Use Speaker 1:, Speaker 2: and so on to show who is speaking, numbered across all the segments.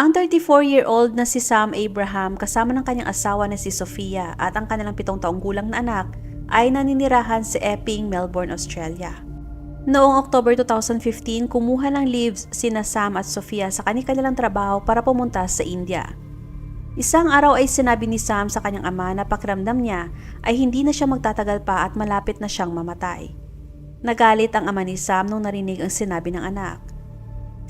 Speaker 1: Ang 34-year-old na si Sam Abraham kasama ng kanyang asawa na si Sofia at ang kanilang pitong taong gulang na anak ay naninirahan sa Epping, Melbourne, Australia. Noong October 2015, kumuha ng leaves sina Sam at Sofia sa kanilang trabaho para pumunta sa India. Isang araw ay sinabi ni Sam sa kanyang ama na pakiramdam niya ay hindi na siya magtatagal pa at malapit na siyang mamatay. Nagalit ang ama ni Sam nung narinig ang sinabi ng anak.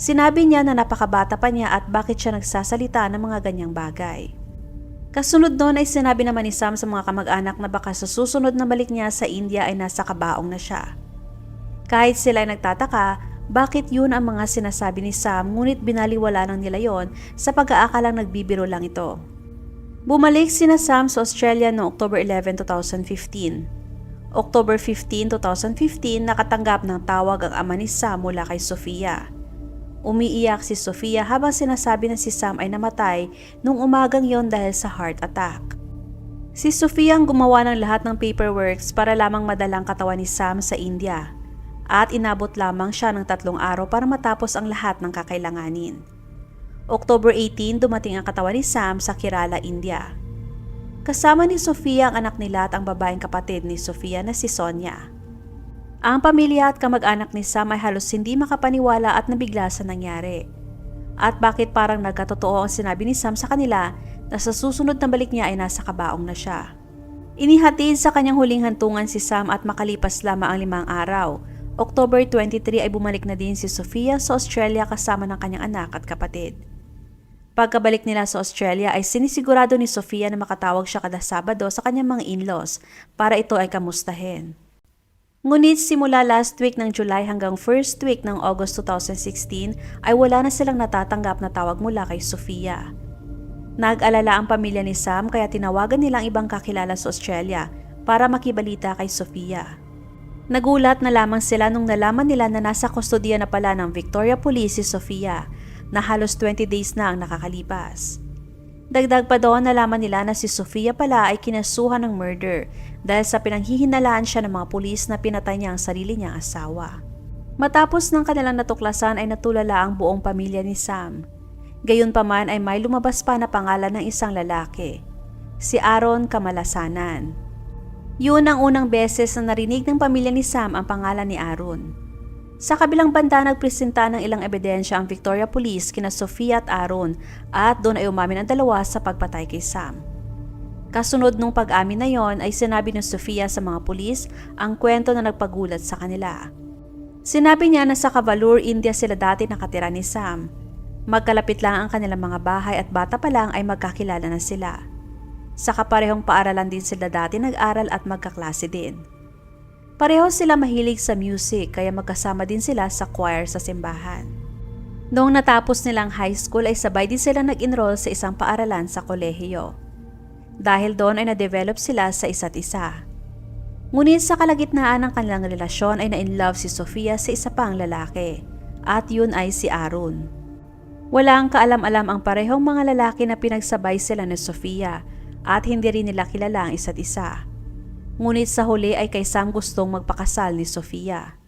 Speaker 1: Sinabi niya na napakabata pa niya at bakit siya nagsasalita ng mga ganyang bagay. Kasunod noon ay sinabi naman ni Sam sa mga kamag-anak na baka sa susunod na balik niya sa India ay nasa kabaong na siya. Kahit sila ay nagtataka, bakit yun ang mga sinasabi ni Sam ngunit binaliwala ng nila yon sa pag-aakalang nagbibiro lang ito. Bumalik sina Sam sa Australia noong October 11, 2015. October 15, 2015 nakatanggap ng tawag ang ama ni Sam mula kay Sofia. Umiiyak si Sofia habang sinasabi na si Sam ay namatay nung umagang yon dahil sa heart attack. Si Sofia ang gumawa ng lahat ng paperworks para lamang madalang katawan ni Sam sa India at inabot lamang siya ng tatlong araw para matapos ang lahat ng kakailanganin. October 18 dumating ang katawan ni Sam sa Kerala, India. Kasama ni Sofia ang anak nila at ang babaeng kapatid ni Sofia na si Sonia. Ang pamilya at kamag-anak ni Sam ay halos hindi makapaniwala at nabigla sa nangyari. At bakit parang nagkatotoo ang sinabi ni Sam sa kanila na sa susunod na balik niya ay nasa kabaong na siya. Inihatid sa kanyang huling hantungan si Sam at makalipas lamang ang limang araw. October 23 ay bumalik na din si Sofia sa Australia kasama ng kanyang anak at kapatid. Pagkabalik nila sa Australia ay sinisigurado ni Sofia na makatawag siya kada Sabado sa kanyang mga in-laws para ito ay kamustahin. Ngunit simula last week ng July hanggang first week ng August 2016 ay wala na silang natatanggap na tawag mula kay Sofia. Nag-alala ang pamilya ni Sam kaya tinawagan nila ang ibang kakilala sa Australia para makibalita kay Sofia. Nagulat na lamang sila nung nalaman nila na nasa kustodiya na pala ng Victoria Police si Sofia na halos 20 days na ang nakakalipas. Dagdag pa doon nalaman nila na si Sofia pala ay kinasuhan ng murder dahil sa pinanghihinalaan siya ng mga pulis na pinatay niya ang sarili niyang asawa. Matapos ng kanilang natuklasan ay natulala ang buong pamilya ni Sam. Gayunpaman ay may lumabas pa na pangalan ng isang lalaki, si Aaron Kamalasanan. Yun ang unang beses na narinig ng pamilya ni Sam ang pangalan ni Aaron. Sa kabilang banda nagpresenta ng ilang ebidensya ang Victoria Police kina Sofia at Aaron at doon ay umamin ang dalawa sa pagpatay kay Sam. Kasunod nung pag-amin na yon ay sinabi ni Sofia sa mga pulis ang kwento na nagpagulat sa kanila. Sinabi niya na sa Cavalur, India sila dati nakatira ni Sam. Magkalapit lang ang kanilang mga bahay at bata pa lang ay magkakilala na sila. Sa kaparehong paaralan din sila dati nag-aral at magkaklase din. Pareho sila mahilig sa music kaya magkasama din sila sa choir sa simbahan. Noong natapos nilang high school ay sabay din sila nag-enroll sa isang paaralan sa kolehiyo. Dahil doon ay na-develop sila sa isa't isa. Ngunit sa kalagitnaan ng kanilang relasyon ay na-inlove si Sofia sa isa pang lalaki at yun ay si Arun. Walang kaalam-alam ang parehong mga lalaki na pinagsabay sila ni Sofia at hindi rin nila kilala ang isa't isa. Ngunit sa huli ay kay Sam gustong magpakasal ni Sofia.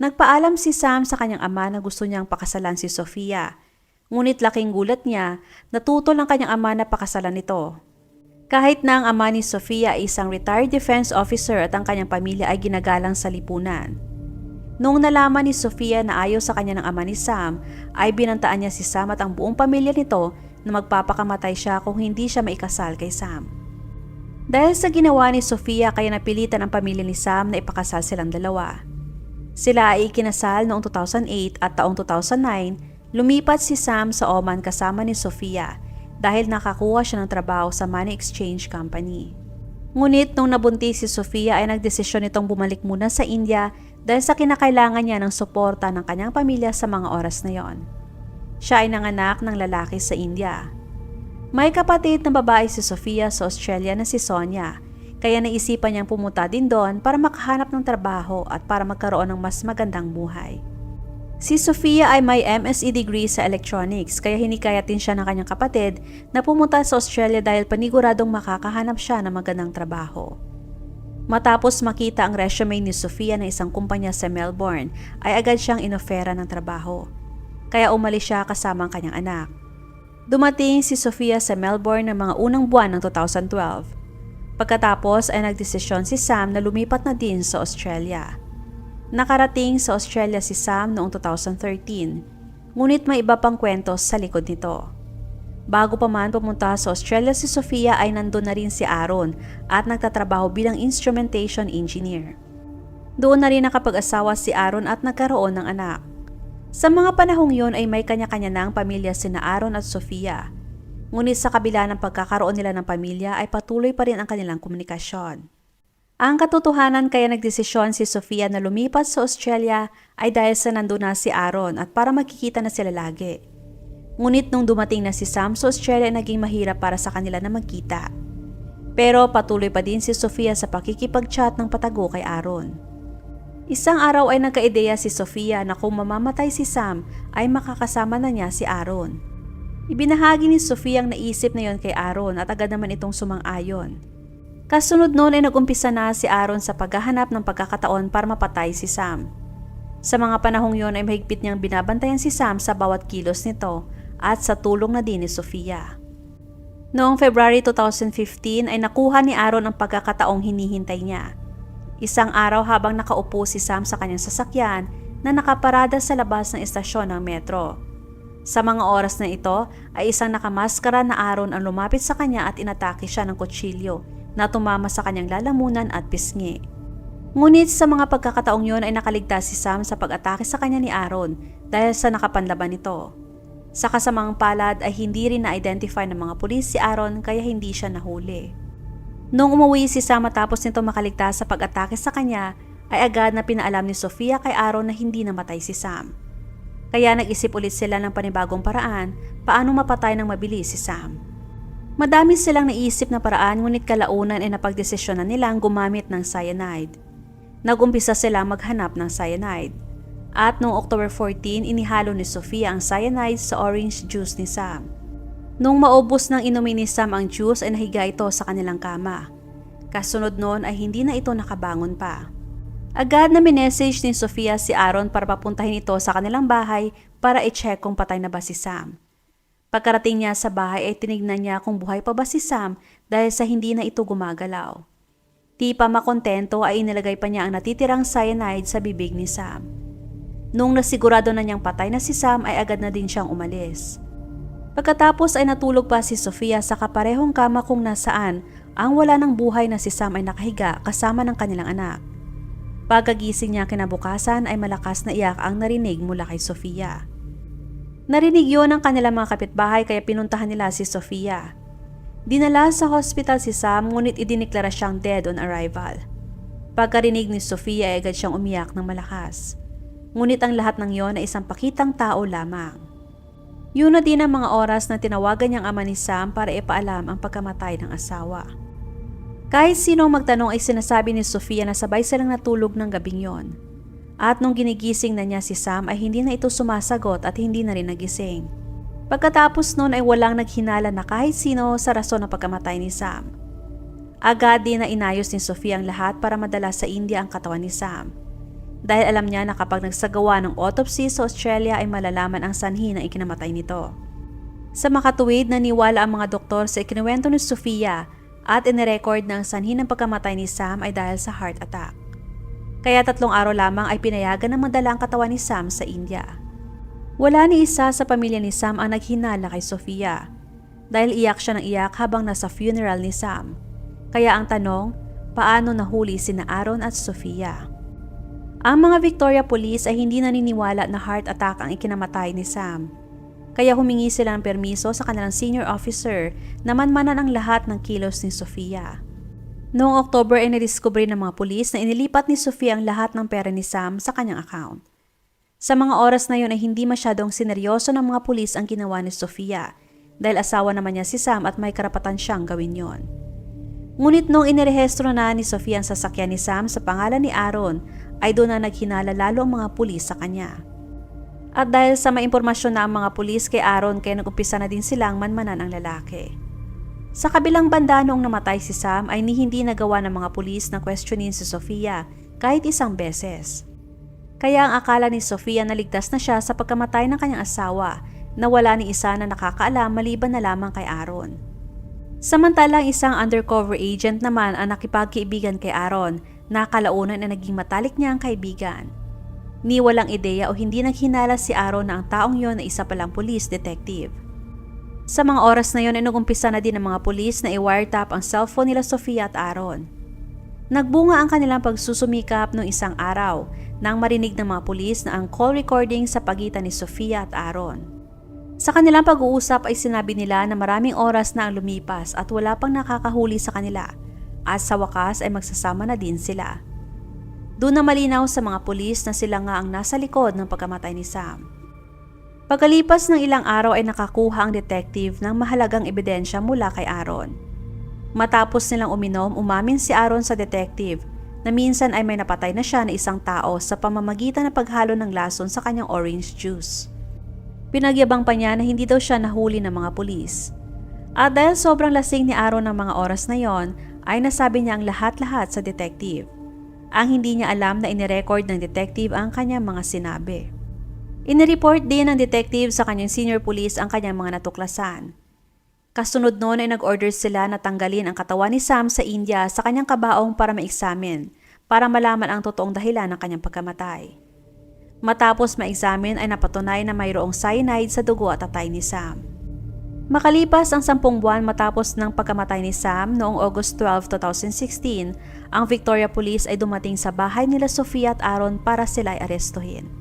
Speaker 1: Nagpaalam si Sam sa kanyang ama na gusto niyang pakasalan si Sofia. Ngunit laking gulat niya, natutol ang kanyang ama na pakasalan ito. Kahit na ang ama ni Sofia ay isang retired defense officer at ang kanyang pamilya ay ginagalang sa lipunan. Noong nalaman ni Sofia na ayaw sa kanya ng ama ni Sam, ay binantaan niya si Sam at ang buong pamilya nito na magpapakamatay siya kung hindi siya maikasal kay Sam. Dahil sa ginawa ni Sofia kaya napilitan ang pamilya ni Sam na ipakasal silang dalawa. Sila ay ikinasal noong 2008 at taong 2009, lumipat si Sam sa Oman kasama ni Sofia dahil nakakuha siya ng trabaho sa money exchange company. Ngunit nung nabuntis si Sofia ay nagdesisyon itong bumalik muna sa India dahil sa kinakailangan niya ng suporta ng kanyang pamilya sa mga oras na yon. Siya ay nanganak ng lalaki sa India may kapatid na babae si Sofia sa Australia na si Sonia, kaya naisipan niyang pumunta din doon para makahanap ng trabaho at para magkaroon ng mas magandang buhay. Si Sofia ay may MSE degree sa electronics kaya hinikayat din siya ng kanyang kapatid na pumunta sa Australia dahil paniguradong makakahanap siya ng magandang trabaho. Matapos makita ang resume ni Sofia ng isang kumpanya sa Melbourne, ay agad siyang inofera ng trabaho. Kaya umalis siya kasama ang kanyang anak. Dumating si Sofia sa Melbourne ng mga unang buwan ng 2012. Pagkatapos ay nagdesisyon si Sam na lumipat na din sa Australia. Nakarating sa Australia si Sam noong 2013, ngunit may iba pang kwento sa likod nito. Bago pa man pumunta sa Australia si Sofia ay nandun na rin si Aaron at nagtatrabaho bilang instrumentation engineer. Doon na rin nakapag-asawa si Aaron at nagkaroon ng anak. Sa mga panahong yon ay may kanya-kanya na ang pamilya sina Aaron at Sofia. Ngunit sa kabila ng pagkakaroon nila ng pamilya ay patuloy pa rin ang kanilang komunikasyon. Ang katotohanan kaya nagdesisyon si Sofia na lumipat sa Australia ay dahil sa nandun na si Aaron at para magkikita na sila lagi. Ngunit nung dumating na si Sam sa Australia naging mahirap para sa kanila na magkita. Pero patuloy pa din si Sofia sa pakikipag-chat ng patago kay Aaron. Isang araw ay nagkaideya si Sofia na kung mamamatay si Sam ay makakasama na niya si Aaron. Ibinahagi ni Sofia ang naisip na yon kay Aaron at agad naman itong sumang-ayon. Kasunod noon ay nagumpisa na si Aaron sa paghahanap ng pagkakataon para mapatay si Sam. Sa mga panahong yon ay mahigpit niyang binabantayan si Sam sa bawat kilos nito at sa tulong na din ni Sofia. Noong February 2015 ay nakuha ni Aaron ang pagkakataong hinihintay niya. Isang araw habang nakaupo si Sam sa kanyang sasakyan na nakaparada sa labas ng estasyon ng metro. Sa mga oras na ito ay isang nakamaskara na Aaron ang lumapit sa kanya at inatake siya ng kutsilyo na tumama sa kanyang lalamunan at pisngi. Ngunit sa mga pagkakataong yon ay nakaligtas si Sam sa pag-atake sa kanya ni Aaron dahil sa nakapanlaban nito. Sa kasamang palad ay hindi rin na-identify ng mga pulis si Aaron kaya hindi siya nahuli. Nung umuwi si Sam matapos nito makaligtas sa pag-atake sa kanya, ay agad na pinaalam ni Sofia kay Aaron na hindi namatay si Sam. Kaya nag-isip ulit sila ng panibagong paraan paano mapatay ng mabilis si Sam. Madami silang naisip na paraan ngunit kalaunan ay napagdesisyonan nilang gumamit ng cyanide. Nagumpisa silang maghanap ng cyanide. At noong October 14, inihalo ni Sofia ang cyanide sa orange juice ni Sam. Nung maubos ng inumin ni Sam ang juice ay nahiga ito sa kanilang kama. Kasunod noon ay hindi na ito nakabangon pa. Agad na minessage ni Sofia si Aaron para papuntahin ito sa kanilang bahay para i-check kung patay na ba si Sam. Pagkarating niya sa bahay ay tinignan niya kung buhay pa ba si Sam dahil sa hindi na ito gumagalaw. Di pa makontento ay inilagay pa niya ang natitirang cyanide sa bibig ni Sam. Nung nasigurado na niyang patay na si Sam ay agad na din siyang umalis. Pagkatapos ay natulog pa si Sofia sa kaparehong kama kung nasaan ang wala ng buhay na si Sam ay nakahiga kasama ng kanilang anak. Pagkagising niya kinabukasan ay malakas na iyak ang narinig mula kay Sofia. Narinig yon ng kanilang mga kapitbahay kaya pinuntahan nila si Sofia. Dinala sa hospital si Sam ngunit idiniklara siyang dead on arrival. Pagkarinig ni Sofia ay agad siyang umiyak ng malakas. Ngunit ang lahat ng yon ay isang pakitang tao lamang. Yun na din ang mga oras na tinawagan niyang ama ni Sam para ipaalam ang pagkamatay ng asawa. Kahit sino magtanong ay sinasabi ni Sofia na sabay silang natulog ng gabing yon. At nung ginigising na niya si Sam ay hindi na ito sumasagot at hindi na rin nagising. Pagkatapos noon ay walang naghinala na kahit sino sa rason ng pagkamatay ni Sam. Agad din na inayos ni Sofia ang lahat para madala sa India ang katawan ni Sam. Dahil alam niya na kapag nagsagawa ng autopsy sa Australia ay malalaman ang sanhi ng ikinamatay nito. Sa makatuwid, naniwala ang mga doktor sa ikinuwento ni Sofia at inirecord na ang sanhi ng pagkamatay ni Sam ay dahil sa heart attack. Kaya tatlong araw lamang ay pinayagan ng madala ang katawan ni Sam sa India. Wala ni isa sa pamilya ni Sam ang naghinala kay Sofia dahil iyak siya ng iyak habang nasa funeral ni Sam. Kaya ang tanong, paano nahuli sina Aaron at Sofia? Ang mga Victoria Police ay hindi naniniwala na heart attack ang ikinamatay ni Sam. Kaya humingi sila ng permiso sa kanilang senior officer na manmanan ang lahat ng kilos ni Sofia. Noong October ay nadiskubre ng mga pulis na inilipat ni Sofia ang lahat ng pera ni Sam sa kanyang account. Sa mga oras na yun ay hindi masyadong sineryoso ng mga pulis ang ginawa ni Sofia dahil asawa naman niya si Sam at may karapatan siyang gawin yon. Ngunit nung inirehestro na ni Sofia ang sasakyan ni Sam sa pangalan ni Aaron ay doon na naghinala lalo ang mga pulis sa kanya. At dahil sa maimpormasyon na ang mga pulis kay Aaron kaya nag-umpisa na din silang manmanan ang lalaki. Sa kabilang banda noong namatay si Sam ay ni hindi nagawa ng mga pulis na questionin si Sofia kahit isang beses. Kaya ang akala ni Sofia na ligtas na siya sa pagkamatay ng kanyang asawa na wala ni isa na nakakaalam maliban na lamang kay Aaron. Samantalang isang undercover agent naman ang nakipagkaibigan kay Aaron na kalaunan na naging matalik niya ang kaibigan. Ni walang ideya o hindi naghinala si Aaron na ang taong yon na isa palang police detective. Sa mga oras na yon ay nagumpisa na din ng mga pulis na i-wiretap ang cellphone nila Sofia at Aaron. Nagbunga ang kanilang pagsusumikap noong isang araw nang marinig ng mga pulis na ang call recording sa pagitan ni Sofia at Aaron. Sa kanilang pag-uusap ay sinabi nila na maraming oras na ang lumipas at wala pang nakakahuli sa kanila at sa wakas ay magsasama na din sila. Doon na malinaw sa mga pulis na sila nga ang nasa likod ng pagkamatay ni Sam. Pagkalipas ng ilang araw ay nakakuha ang detective ng mahalagang ebidensya mula kay Aaron. Matapos nilang uminom, umamin si Aaron sa detective na minsan ay may napatay na siya na isang tao sa pamamagitan ng paghalo ng lason sa kanyang orange juice. Pinagyabang pa niya na hindi daw siya nahuli ng mga pulis. At dahil sobrang lasing ni Aaron ng mga oras na yon, ay nasabi niya ang lahat-lahat sa detective. Ang hindi niya alam na inirecord ng detective ang kanyang mga sinabi. Inireport din ng detective sa kanyang senior police ang kanyang mga natuklasan. Kasunod noon ay nag-order sila na tanggalin ang katawan ni Sam sa India sa kanyang kabaong para ma-examine para malaman ang totoong dahilan ng kanyang pagkamatay. Matapos ma-examine ay napatunay na mayroong cyanide sa dugo at atay ni Sam. Makalipas ang sampung buwan matapos ng pagkamatay ni Sam noong August 12, 2016, ang Victoria Police ay dumating sa bahay nila Sofia at Aaron para sila ay arestuhin.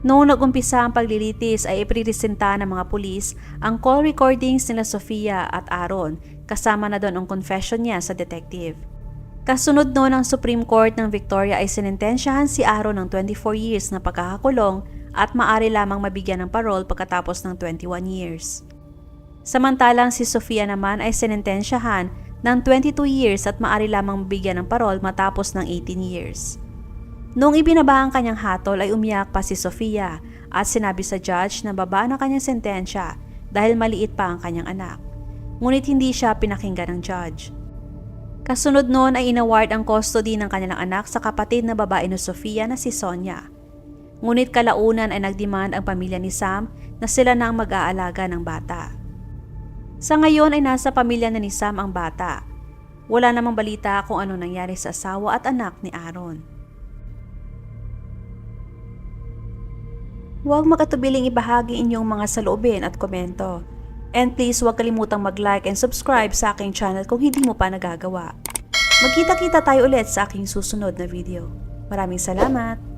Speaker 1: Noong nag-umpisa ang paglilitis ay ipriresenta ng mga pulis ang call recordings nila Sofia at Aaron kasama na doon ang confession niya sa detective. Kasunod noon ang Supreme Court ng Victoria ay sinintensyahan si Aaron ng 24 years na pagkakakulong at maari lamang mabigyan ng parole pagkatapos ng 21 years. Samantalang si Sofia naman ay sinintensyahan ng 22 years at maari lamang mabigyan ng parole matapos ng 18 years. Noong ibinaba ang kanyang hatol ay umiyak pa si Sofia at sinabi sa judge na baba na kanyang sentensya dahil maliit pa ang kanyang anak. Ngunit hindi siya pinakinggan ng judge. Kasunod noon ay inaward ang custody ng kanilang anak sa kapatid na babae ni Sofia na si Sonia. Ngunit kalaunan ay nagdemand ang pamilya ni Sam na sila na ang mag-aalaga ng bata. Sa ngayon ay nasa pamilya na ni Sam ang bata. Wala namang balita kung ano nangyari sa asawa at anak ni Aaron. Huwag makatubiling ibahagi inyong mga saloobin at komento. And please huwag kalimutang mag-like and subscribe sa aking channel kung hindi mo pa nagagawa. Magkita-kita tayo ulit sa aking susunod na video. Maraming salamat!